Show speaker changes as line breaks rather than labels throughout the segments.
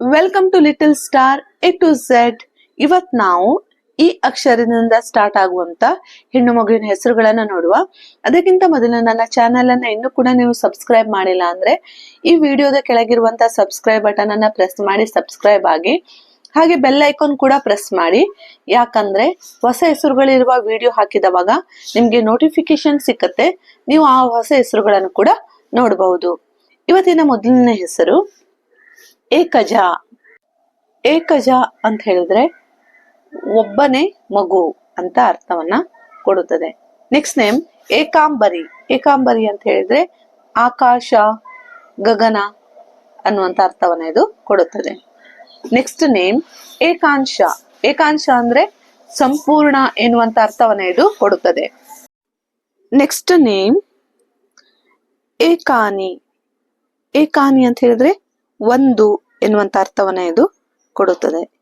Welcome to little star A to Z ಇವತ್ ನಾವು ಈ ಅಕ್ಷರದಿಂದ ಸ್ಟಾರ್ಟ್ ಆಗುವಂತ ಹೆಣ್ಣು ಮಗುವಿನ ಹೆಸರುಗಳನ್ನ ನೋಡುವ. ಅದಕ್ಕಿಂತ ಮೊದಲು ನನ್ನ ಚಾನೆಲ್ ಅನ್ನ ಇನ್ನು ಕೂಡ ನೀವು ಸಬ್ಸ್ಕ್ರೈಬ್ ಮಾಡಿಲ್ಲ ಅಂದ್ರೆ ಈ ವಿಡಿಯೋದ ಕೆಳಗಿರುವಂತ ಸಬ್ಸ್ಕ್ರೈಬ್ ಬಟನ್ ಅನ್ನ ಪ್ರೆಸ್ ಮಾಡಿ ಸಬ್ಸ್ಕ್ರೈಬ್ ಆಗಿ. ಹಾಗೆ ಬೆಲ್ ಐಕಾನ್ ಕೂಡ ಪ್ರೆಸ್ ಮಾಡಿ. ಯಾಕಂದ್ರೆ ಹೊಸ ಹೆಸರುಗಳಿರುವ ವಿಡಿಯೋ ಹಾಕಿದವಾಗ ನಿಮ್ಗೆ ನೋಟಿಫಿಕೇಶನ್ ಸಿಕ್ಕತ್ತೆ. ನೀವು ಆ ಹೊಸ ಹೆಸರುಗಳನ್ನು ಕೂಡ ನೋಡಬಹುದು. ಇವತ್ತಿನ ಮೊದಲನೇ ಹೆಸರು ಏಕಜ. ಏಕಜ ಅಂತ ಹೇಳಿದ್ರೆ ಒಬ್ಬನೇ ಮಗು ಅಂತ ಅರ್ಥವನ್ನ ಕೊಡುತ್ತದೆ. Next name ಏಕಾಂಬರಿ. ಏಕಾಂಬರಿ ಅಂತ ಹೇಳಿದ್ರೆ ಆಕಾಶ, ಗಗನ ಅನ್ನುವಂತ ಅರ್ಥವನ್ನ ಇದು ಕೊಡುತ್ತದೆ. ನೆಕ್ಸ್ಟ್ ನೇಮ್ ಏಕಾಂಶ. ಏಕಾಂಶ ಅಂದ್ರೆ ಸಂಪೂರ್ಣ ಎನ್ನುವಂತ ಅರ್ಥವನ್ನ ಇದು ಕೊಡುತ್ತದೆ. Next name ಏಕಾನಿ. ಏಕಾನಿ ಅಂತ ಹೇಳಿದ್ರೆ ಒಂದು ಎನ್ನುವಂತ ಅರ್ಥವನ್ನ ಇದು ಕೊಡುತ್ತದೆ.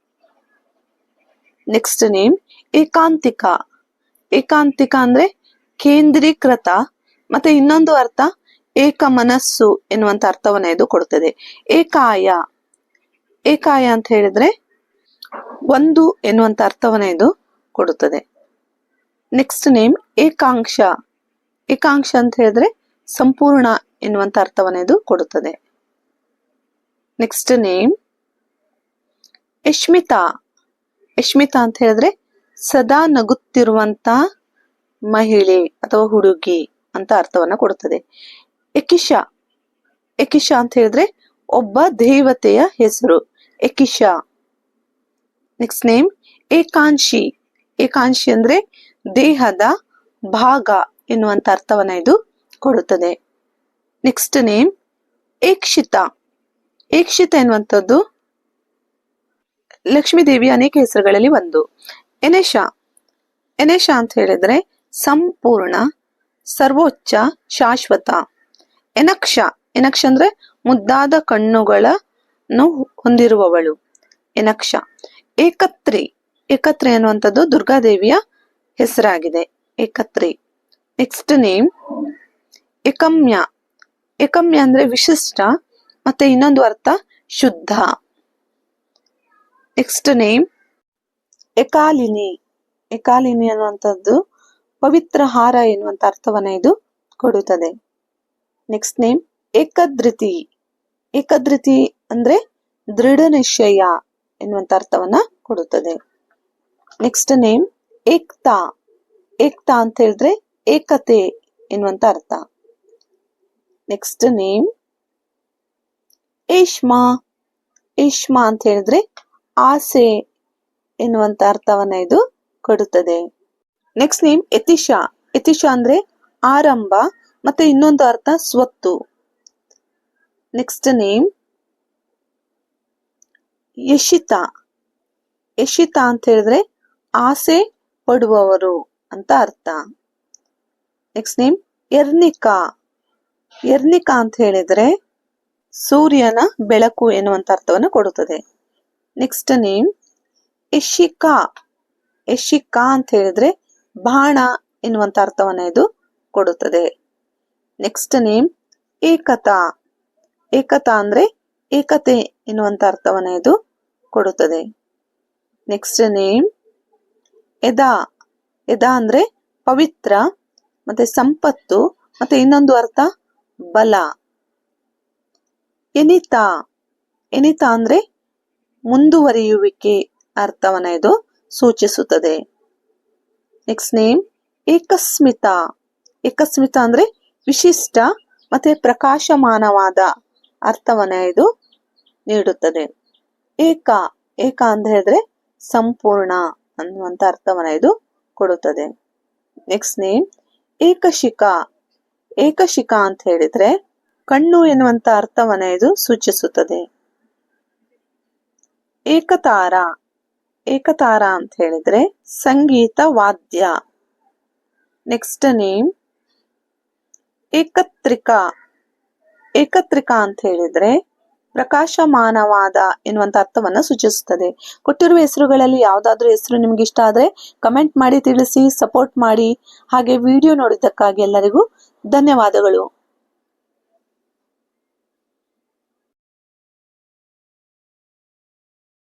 Next name ಏಕಾಂತಿಕ. ಏಕಾಂತಿಕ ಅಂದ್ರೆ ಕೇಂದ್ರೀಕೃತ. ಮತ್ತೆ ಇನ್ನೊಂದು ಅರ್ಥ ಏಕ ಮನಸ್ಸು ಎನ್ನುವಂತ ಅರ್ಥವನ್ನ ಇದು ಕೊಡುತ್ತದೆ. ಏಕಾಯ. ಏಕಾಯ ಅಂತ ಹೇಳಿದ್ರೆ ಒಂದು ಎನ್ನುವಂತ ಅರ್ಥವನ್ನ ಇದು ಕೊಡುತ್ತದೆ. ನೆಕ್ಸ್ಟ್ ನೇಮ್ ಏಕಾಂಶ ಏಕಾಂಶ ಅಂತ ಹೇಳಿದ್ರೆ ಸಂಪೂರ್ಣ ಎನ್ನುವಂತ ಅರ್ಥವನ್ನ ಇದು ಕೊಡುತ್ತದೆ. ನೆಕ್ಸ್ಟ್ ನೇಮ್ ಯಶ್ಮಿತಾ ಯಶ್ಮಿತಾ ಅಂತ ಹೇಳಿದ್ರೆ ಸದಾ ನಗುತ್ತಿರುವಂತ ಮಹಿಳೆ ಅಥವಾ ಹುಡುಗಿ ಅಂತ ಅರ್ಥವನ್ನ ಕೊಡುತ್ತದೆ. ಯಕಿಶ ಯಕಿಶ ಅಂತ ಹೇಳಿದ್ರೆ ಒಬ್ಬ ದೇವತೆಯ ಹೆಸರು. ಯಕಿಶ ನೆಕ್ಸ್ಟ್ ನೇಮ್ ಏಕಾಂಶಿ. ಏಕಾಂಶಿ ಅಂದ್ರೆ ದೇಹದ ಭಾಗ ಎನ್ನುವಂತ ಅರ್ಥವನ್ನ ಇದು ಕೊಡುತ್ತದೆ. Next name ಏಕ್ಷಿತ. ಏಕ್ಷಿತ ಎನ್ನುವಂಥದ್ದು ಲಕ್ಷ್ಮೀ ದೇವಿಯ ಅನೇಕ ಹೆಸರುಗಳಲ್ಲಿ ಒಂದು. ಎನೇಶ. ಎನೇಶ ಅಂತ ಹೇಳಿದ್ರೆ ಸಂಪೂರ್ಣ, ಸರ್ವೋಚ್ಚ, ಶಾಶ್ವತ. ಎನಕ್ಷ. ಎನಕ್ಷ ಅಂದ್ರೆ ಮುದ್ದಾದ ಕಣ್ಣುಗಳನ್ನು ಹೊಂದಿರುವವಳು. ಎನಕ್ಷ. ಏಕತ್ರಿ. ಏಕತ್ರಿ ಅನ್ನುವಂಥದ್ದು ದುರ್ಗಾದೇವಿಯ ಹೆಸರಾಗಿದೆ. ಏಕತ್ರಿ. Next name ಏಕಮ್ಯ. ಏಕಮ್ಯ ಅಂದ್ರೆ ವಿಶಿಷ್ಟ ಮತ್ತೆ ಇನ್ನೊಂದು ಅರ್ಥ, ಶುದ್ಧ. ನೆಕ್ಸ್ಟ್ ನೇಮ್ ಎಕಾಲಿನಿ ಎಕಾಲಿನಿ ಅನ್ನುವಂಥದ್ದು ಪವಿತ್ರ ಹಾರ ಎನ್ನುವಂತ ಅರ್ಥವನ್ನ ಇದು ಕೊಡುತ್ತದೆ. ನೆಕ್ಸ್ಟ್ ನೇಮ್ ಏಕದೃತಿ ಏಕದೃತಿ ಅಂದ್ರೆ ದೃಢ ನಿಶ್ಚಯ ಎನ್ನುವಂತ ಅರ್ಥವನ್ನ ಕೊಡುತ್ತದೆ. Next name Ekta. ಏಕ್ತಾ ಅಂತ ಹೇಳಿದ್ರೆ ಏಕತೆ ಎನ್ನುವಂತ ಅರ್ಥ. ನೆಕ್ಸ್ಟ್ ನೇಮ್ ಏಷ್ಮಾ ಏಷ್ಮಾ ಅಂತ ಹೇಳಿದ್ರೆ ಆಸೆ ಎನ್ನುವಂತ ಅರ್ಥವನ್ನ ಇದು ಕೊಡುತ್ತದೆ. ನೆಕ್ಸ್ಟ್ ನೇಮ್ ಯತಿಶಾ ಯತಿಶಾ ಅಂದ್ರೆ ಆರಂಭ ಮತ್ತೆ ಇನ್ನೊಂದು ಅರ್ಥ ಸ್ವತ್ತು. Next name ಯಶಿತಾ. ಯಶಿತಾ ಅಂತ ಹೇಳಿದ್ರೆ ಆಸೆ ಪಡುವವರು ಅಂತ ಅರ್ಥ. ನೆಕ್ಸ್ಟ್ ನೇಮ್ ಎರ್ನಿಕಾ ಎರ್ನಿಕಾ ಅಂತ ಹೇಳಿದ್ರೆ ಸೂರ್ಯನ ಬೆಳಕು ಎನ್ನುವಂತ ಅರ್ಥವನ್ನು ಕೊಡುತ್ತದೆ. ನೆಕ್ಸ್ಟ್ ನೇಮ್ ಯಶಿಕಾ ಯಶಿಕಾ ಅಂತ ಹೇಳಿದ್ರೆ ಬಾಣ ಎನ್ನುವಂತ ಅರ್ಥವನ್ನ ಇದು ಕೊಡುತ್ತದೆ. ನೆಕ್ಸ್ಟ್ ನೇಮ್ ಏಕತಾ ಏಕತಾ ಅಂದ್ರೆ ಏಕತೆ ಎನ್ನುವಂತ ಅರ್ಥವನ್ನ ಇದು ಕೊಡುತ್ತದೆ. ನೆಕ್ಸ್ಟ್ ನೇಮ್ ಎದಾ ಎದಾ ಅಂದ್ರೆ ಪವಿತ್ರ, ಮತ್ತೆ ಸಂಪತ್ತು, ಮತ್ತೆ ಇನ್ನೊಂದು ಅರ್ಥ ಬಲ. ಎನಿತಾ ಎನಿತಾ ಅಂದ್ರೆ ಮುಂದುವರಿಯುವಿಕೆ ಅರ್ಥವನ್ನ ಇದು ಸೂಚಿಸುತ್ತದೆ. Next name ಏಕಸ್ಮಿತ. ಏಕಸ್ಮಿತ ಅಂದ್ರೆ ವಿಶಿಷ್ಟ ಮತ್ತೆ ಪ್ರಕಾಶಮಾನವಾದ ಅರ್ಥವನ್ನ ಇದು ನೀಡುತ್ತದೆ. ಏಕ ಏಕ ಅಂತ ಹೇಳಿದ್ರೆ ಸಂಪೂರ್ಣ ಅನ್ನುವಂತ ಅರ್ಥವನ್ನ ಇದು ಕೊಡುತ್ತದೆ. ನೆಕ್ಸ್ಟ್ ನೇಮ್ ಏಕಶಿಕ ಏಕಶಿಕ ಅಂತ ಹೇಳಿದ್ರೆ ಕಣ್ಣು ಎನ್ನುವಂತ ಅರ್ಥವನ್ನ ಇದು ಸೂಚಿಸುತ್ತದೆ. ಏಕತಾರ ಏಕತಾರ ಅಂತ ಹೇಳಿದ್ರೆ ಸಂಗೀತ ವಾದ್ಯ. Next name ಏಕತ್ರಿಕ. ಏಕತ್ರಿಕ ಅಂತ ಹೇಳಿದ್ರೆ ಪ್ರಕಾಶಮಾನವಾದ ಎನ್ನುವಂತ ಅರ್ಥವನ್ನ ಸೂಚಿಸುತ್ತದೆ. ಕೊಟ್ಟಿರುವ ಹೆಸರುಗಳಲ್ಲಿ ಯಾವ್ದಾದ್ರು ಹೆಸರು ನಿಮ್ಗೆ ಇಷ್ಟ ಆದ್ರೆ ಕಮೆಂಟ್ ಮಾಡಿ ತಿಳಿಸಿ ಸಪೋರ್ಟ್ ಮಾಡಿ. ಹಾಗೆ ವಿಡಿಯೋ ನೋಡಿದ್ದಕ್ಕಾಗಿ ಎಲ್ಲರಿಗೂ ಧನ್ಯವಾದಗಳು.